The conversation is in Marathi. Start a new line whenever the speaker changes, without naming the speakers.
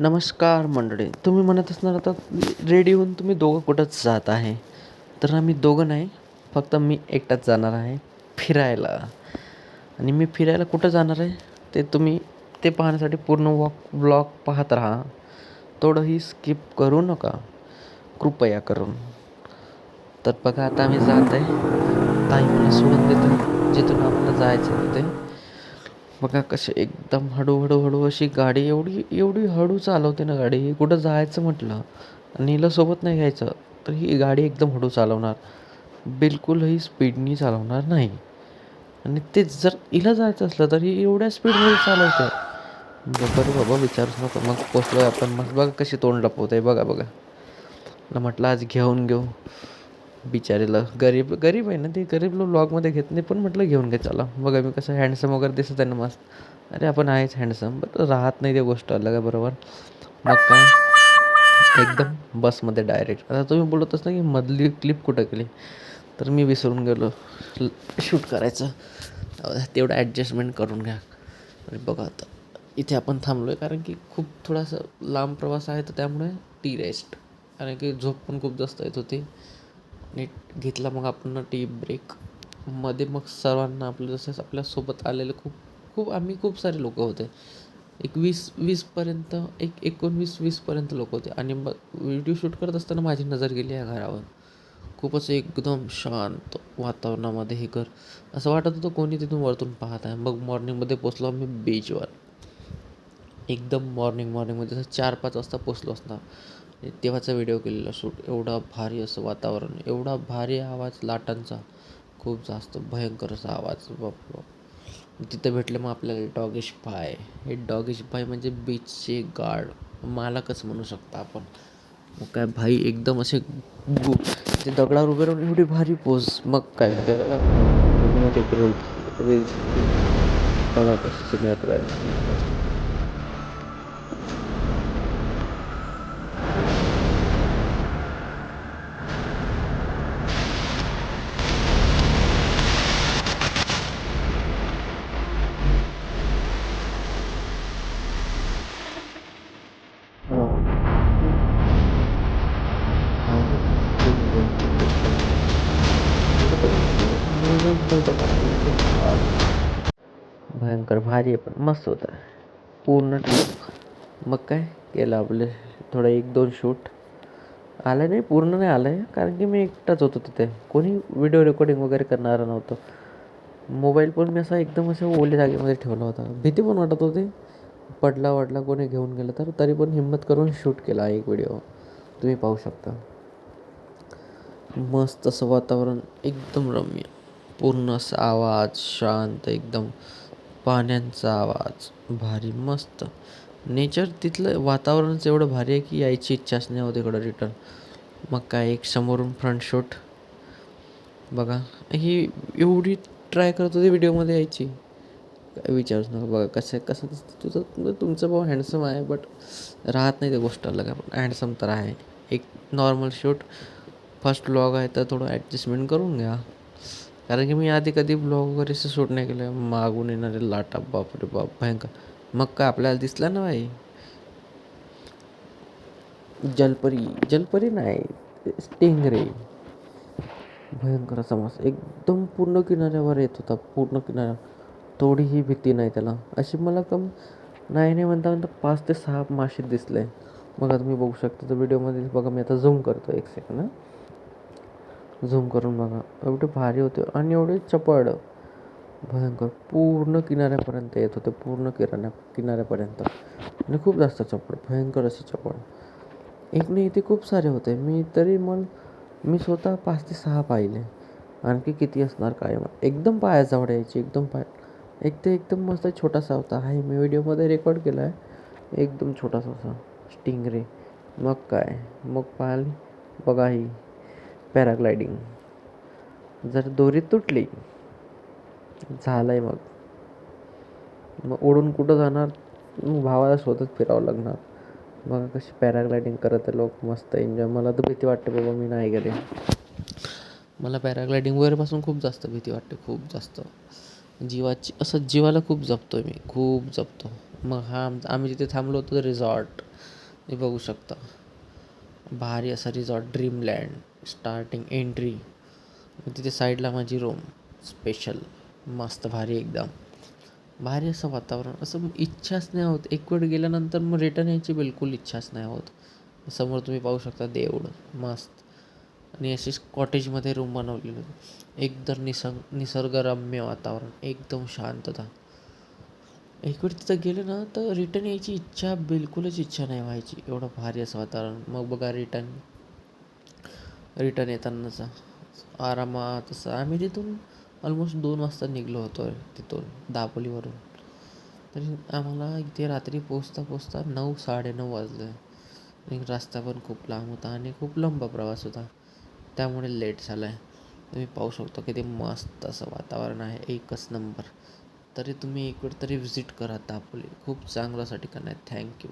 नमस्कार मंडळी तुम्ही म्हणत असणार आता रेडी होऊन तुम्ही दोघं कुठंच जात आहे? तर आम्ही दोघं नाही फक्त मी एकटाच जाणार आहे फिरायला. आणि मी फिरायला कुठं जाणार आहे? ते तुम्ही ते पाहण्यासाठी पूर्ण वॉक ब्लॉग पाहत राहा. थोडंही स्किप करू नका कृपया करून. तर बघा आता आम्ही जात आहे ताई मला सोडून देतो जिथून आपल्याला जायचं होते तिथे. बघा कसे एकदम हळूहळू हळू अशी गाडी एवढी एवढी हळू चालवते ना गाडी. कुठं जायचं म्हटलं? आणि हिला सोबत नाही घ्यायचं. तर ही गाडी एकदम हळू चालवणार. बिलकुलही स्पीडनी चालवणार नाही. आणि तेच जर हिला जायचं असलं तर ही एवढ्या स्पीडमध्ये चालवते. बरं बाबा विचारूच नको. मग पोचलो आपण. मग बघा कशी तोंड लपवते बघा बघा. म्हटलं आज घेऊन घेऊ. बिचारीला. गरीब गरीब आहे ना ती. गरीब लोक ब्लॉगमध्ये घेत नाही पण म्हटलं घेऊन घे चला. बघा मी कसं हँडसम वगैरे दिसत आहे ना मस्त. अरे आपण आहेच हँडसम बट राहत नाही ते गोष्ट अलग आहे बरोबर? मग काय? एकदम बसमध्ये डायरेक्ट आता तुम्ही बोलतच ना की मधली क्लिप कुठं केली? तर मी विसरून गेलो. शूट करायचं. तेवढं ॲडजस्टमेंट करून घ्या. आणि बघा आता. इथे आपण थांबलो आहे कारण की खूप थोडासा लांब प्रवास आहे तर त्यामुळे टी रेस्ट कारण की झोप पण खूप जास्त येत होती. नीट घेतला मग आपण टी ब्रेक. मध्ये मग सर्वांना आपलं जसं आपल्यासोबत आलेले खूप खूप आम्ही खूप सारे लोक होते. एक वीस वीसपर्यंत एक एकोणवीस वीसपर्यंत लोक होते. आणि मग व्हिडिओ शूट करत असताना माझी नजर गेली या घरावर. खूपच एकदम शांत वातावरणामध्ये हे घर. असं वाटत होतं कोणी तिथून वरतून पाहत आहे. मग मॉर्निंगमध्ये पोचलो आम्ही बीचवर एकदम मॉर्निंग मॉर्निंगमध्ये जसं चार पाच वाजता पोचलो असणार तेव्हाचा व्हिडिओ केलेला शूट एवढा भारी असं वातावरण एवढा भारी आवाज लाटांचा खूप जास्त भयंकर असा आवाज बाप तिथं भेटले मग आपल्याला डॉगेश पाय हे डॉगिश पाय म्हणजे बीचचे गार्ड मालकच म्हणू शकता आपण मग काय भाई एकदम असे ते दगडावर उभे राहून एवढी भारी पोज मग काय बघा कसं भयंकर भारी पण मस्त होतं. पूर्ण. मग काय आपले. थोडं एक, दोन शूट आलं नाही, पूर्ण नाही आलं आहे कारण की मी एकटाच होतो तिथे. कोणी व्हिडिओ रेकॉर्डिंग वगैरे करणारं नव्हतं. मोबाईल पण मी असा एकदम असं ओल्या जागेमध्ये ठेवला होता. भीती पण वाटत होती. पडला वडला कोणी घेऊन गेलं तर, तरी पण हिंमत करून शूट केला एक व्हिडिओ तुम्ही पाहू शकता. मस्त असं वातावरण, एकदम रम्य. पूर्ण असा आवाज शांत एकदम पाण्यांचा आवाज भारी मस्त. नेचर तिथलं वातावरणच एवढं भारी आहे की यायची इच्छाच नाही होती इकडं रिटर्न मग काय एक समोरून फ्रंट शूट बघा ही एवढी ट्राय करत होती व्हिडिओमध्ये यायची. काय विचारूच नका बघा कसं कसं दिसतं तुझं म्हणजे तुमचं भाऊ हँडसम आहे बट राहत नाही त्या गोष्ट अलग आहे पण हँडसम तर आहे. एक नॉर्मल शूट फर्स्ट व्लॉग आहे तर थोडं ॲडजस्टमेंट करून घ्या. कारण की मी आधी कधी ब्लॉग वगैरे असं शूट नाही केलं. मागून येणारे लाटा बापरे बाप भयंकर. मग काय आपल्याला दिसलं ना भाई जलपरी जलपरी नाही स्टेंगरे. भयंकर असा मासा एकदम पूर्ण किनाऱ्यावर येत होता. पूर्ण किनाऱ्या थोडीही भीती नाही त्याला. अशी मला कम नाही नाही म्हणता म्हणता पाच ते सहा मासे दिसले. बघा तुम्ही बघू शकता. तर व्हिडिओमध्ये बघा मी आता झूम करतो एक सेकंड झूम करून बघा. एवढे भारी होते आणि एवढे चपळ. भयंकर. पूर्ण किनाऱ्यापर्यंत येत होते. पूर्ण किराण्या किनाऱ्यापर्यंत. आणि खूप जास्त चपळ. भयंकर असे चपळ. एक नाही इथे खूप सारे होते. मी तरी मग मी स्वतः पाच ते सहा पाहिले. आणखी किती असणार काय एकदम पायाजवळ यायची. एकदम पाय एक ते एकदम मस्त छोटासा होता. हाय मी व्हिडिओमध्ये रेकॉर्ड केला आहे. एकदम छोटासा असा स्टिंगरे. मग काय? मग पाहिली. बघा ही. पॅराग्लायडिंग. जर दोरी तुटली झालं आहे मग. मग उडून कुठं जाणार? मग भावाला शोधत फिरावं लागणार. मग कशी पॅराग्लायडिंग करत आहे लोक मस्त एन्जॉय. मला तर भीती वाटते बाबा मी नाही गेले. मला पॅराग्लायडिंग वगैरेपासून खूप जास्त भीती वाटते खूप जास्त. जीवाची असं जीवाला खूप जपतो आहे मी खूप जपतो. मग हा आम आम्ही जिथे थांबलो होतो रिसॉर्ट. हे बघू शकता. भारी असा रिसॉर्ट ड्रीमलँड. स्टार्टिंग एंट्री तिथे साईडला माझी रूम स्पेशल मस्त भारी एकदम. भारी असं वातावरण. असं इच्छाच नाही होत. एक वेळ गेल्यानंतर मग रिटर्न यायची बिलकुल इच्छाच नाही होत. समोर तुम्ही पाहू शकता देऊळ. मस्त. आणि अशीच कॉटेजमध्ये रूम बनवलेली होती. एकदम निसर्ग निसर्गरम्य वातावरण. एकदम शांतता. एक वेळ तिथं गेलं ना तर रिटर्न यायची इच्छा बिलकुलच इच्छा नाही व्हायची. एवढं भारी असं वातावरण. मग बघा रिटर्न रिटर्न येतानाचा. आरामात असं आम्ही तिथून ऑलमोस्ट दोन वाजता निघलो होतो तिथून दापोलीवरून. तरी आम्हाला इथे रात्री पोचता पोचता नऊ साडेनऊ वाजले. आणि रस्ता पण खूप लांब होता आणि खूप लांब प्रवास होता. त्यामुळे लेट झाला आहे तुम्ही पाहू शकता किती मस्त असं वातावरण आहे एकच नंबर तरी तुम्ही एक वेळ तरी व्हिजिट करा दापोली. खूप चांगलं असं ठिकाण आहे. थँक्यू